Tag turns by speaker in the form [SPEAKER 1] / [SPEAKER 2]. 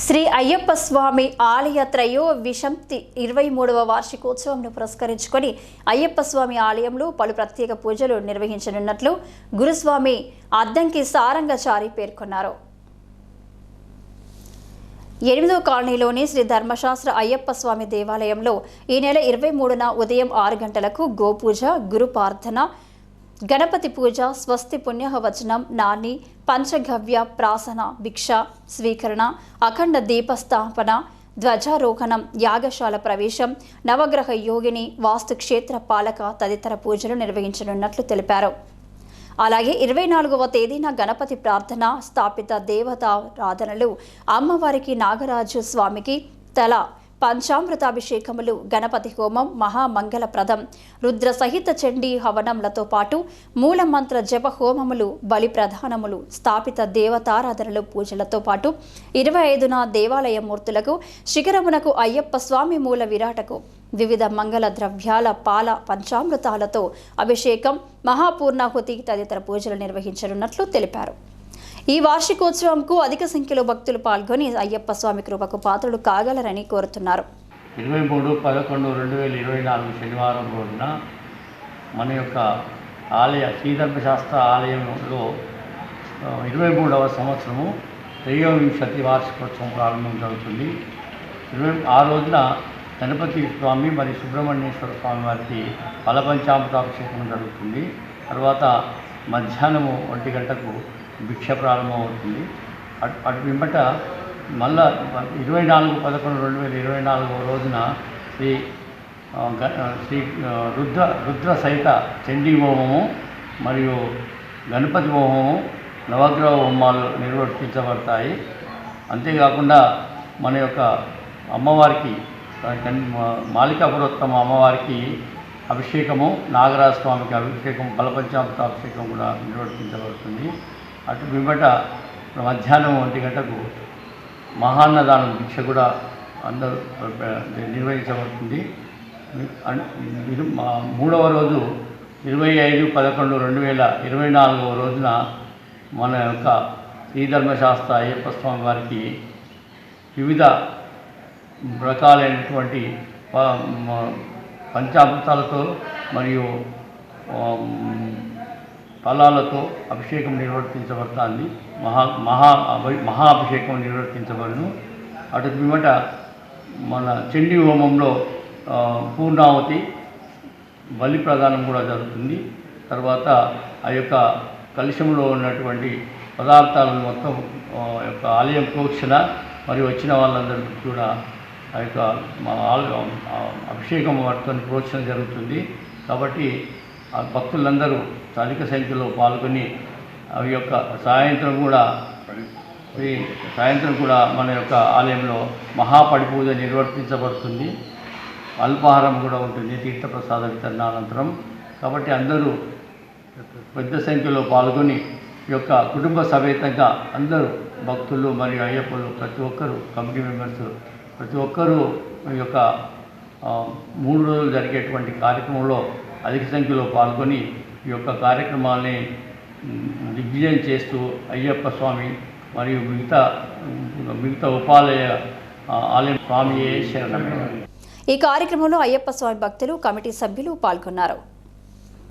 [SPEAKER 1] శ్రీ అయ్యప్ప స్వామి ఆలయ త్రయో విశంతి ఇరవై మూడవ వార్షికోత్సవంను పురస్కరించుకొని అయ్యప్ప స్వామి ఆలయంలో పలు ప్రత్యేక పూజలు నిర్వహించనున్నట్లు గురుస్వామి అద్దంకి సారంగచారి పేర్కొన్నారు. ఎనిమిదో కాలనీలోని శ్రీ ధర్మశాస్త్ర అయ్యప్ప స్వామి దేవాలయంలో ఈ నెల ఇరవై మూడున ఉదయం ఆరు గంటలకు గోపూజ గురు ప్రార్థన గణపతి పూజ స్వస్తి పుణ్యవచనం నాని పంచగవ్య ప్రాసన భిక్ష స్వీకరణ అఖండ దీపస్థాపన ధ్వజారోహణం యాగశాల ప్రవేశం నవగ్రహ యోగిని వాస్తు క్షేత్ర పాలక తదితర పూజలు నిర్వహించనున్నట్లు తెలిపారు. అలాగే ఇరవై నాలుగవ తేదీన గణపతి ప్రార్థన స్థాపిత దేవతారాధనలు అమ్మవారికి నాగరాజు స్వామికి తల పంచామృతాభిషేకములు గణపతి హోమం మహామంగళప్రదం రుద్ర సహిత చండీ హవనములతో పాటు మూలమంత్ర జప హోమములు బలి ప్రధానములు స్థాపిత దేవతారాధనలు పూజలతో పాటు ఇరవై ఐదున దేవాలయ మూర్తులకు శిఖరమునకు అయ్యప్ప స్వామి మూల విరాటకు వివిధ మంగళ ద్రవ్యాల పాల పంచామృతాలతో అభిషేకం మహాపూర్ణాహుతి తదితర పూజలు నిర్వహించనున్నట్లు తెలిపారు. ఈ వార్షికోత్సవంకు అధిక సంఖ్యలో భక్తులు పాల్గొని అయ్యప్ప స్వామి కృపకు పాత్రలు కాగలరని కోరుతున్నారు.
[SPEAKER 2] ఇరవై మూడు పదకొండు రెండు వేల ఇరవై నాలుగు శనివారం రోజున మన యొక్క ఆలయ శ్రీధర్మశాస్త్ర ఆలయంలో ఇరవై మూడవ సంవత్సరము త్రయోవింశతి వార్షికోత్సవం ప్రారంభం జరుగుతుంది. ఇరవై ఆ రోజున గణపతి స్వామి మరియు సుబ్రహ్మణ్యేశ్వర స్వామి వారికి ఫలపంచామృతాభిషేకం జరుగుతుంది. తర్వాత మధ్యాహ్నము ఒంటి గంటకు భిక్ష ప్రారంభమవుతుంది. అటు అటు వెంబట మళ్ళా ఇరవై నాలుగు పదకొండు రెండు వేల ఇరవై నాలుగవ రోజున శ్రీ గ- శ్రీ రుద్ర రుద్ర సహిత చండీ హోమము మరియు గణపతి హోమము నవగ్రహ హోమాలు నిర్వర్తించబడతాయి. అంతేకాకుండా మన యొక్క అమ్మవారికి మాలికాపురోత్తమ అమ్మవారికి అభిషేకము నాగరాజ స్వామికి అభిషేకం బలపంచామృత అభిషేకం కూడా నిర్వర్తించబడుతుంది. అటు పిమ్మట మధ్యాహ్నం ఒంటి గంటకు మహాన్నదానం దీక్ష కూడా అందరూ నిర్వహించబడుతుంది. మూడవ రోజు ఇరవై ఐదు పదకొండు రెండు వేల ఇరవై నాలుగవ రోజున మన యొక్క శ్రీధర్మశాస్త్ర అయ్యప్ప స్వామి వారికి వివిధ రకాలైనటువంటి పంచామృతాలతో మరియు ఫలాలతో అభిషేకం నిర్వర్తించబడుతుంది. మహా మహా అభి- మహా అభిషేకం నిర్వర్తించబడును. అటు పిమ్మట మన చండీ హోమంలో పూర్ణావతి బలి ప్రదానం కూడా జరుగుతుంది. తర్వాత ఆ యొక్క కలుషంలో ఉన్నటువంటి పదార్థాలను మొత్తం యొక్క ఆలయం ప్రోక్షణ మరియు వచ్చిన వాళ్ళందరికీ కూడా ఆ యొక్క మా అభిషేకం వాటితో ప్రోత్సహం జరుగుతుంది. కాబట్టి ఆ భక్తులందరూ అధిక సంఖ్యలో పాల్గొని అవి యొక్క సాయంత్రం కూడా ఈ సాయంత్రం కూడా మన యొక్క ఆలయంలో మహాపడిపూజ నిర్వర్తించబడుతుంది. అల్పాహారం కూడా ఉంటుంది తీర్థప్రసాద వితరణ అనంతరం. కాబట్టి అందరూ పెద్ద సంఖ్యలో పాల్గొని ఈ యొక్క కుటుంబ సమేతంగా అందరూ భక్తులు మరియు అయ్యప్పలు ప్రతి ఒక్కరూ కమిటీ మెంబర్స్ ప్రతి ఒక్కరూ ఈ యొక్క మూడు రోజులు జరిగేటువంటి కార్యక్రమంలో అధిక సంఖ్యలో పాల్గొని ఈ యొక్క కార్యక్రమాల్ని దిగ్విజయం చేస్తూ అయ్యప్ప స్వామి మరియు మిగతా మిగతా ఉపాలయ ఆలయం స్వామియే శరణమే.
[SPEAKER 1] ఈ కార్యక్రమంలో అయ్యప్ప స్వామి భక్తులు కమిటీ సభ్యులు పాల్గొన్నారు.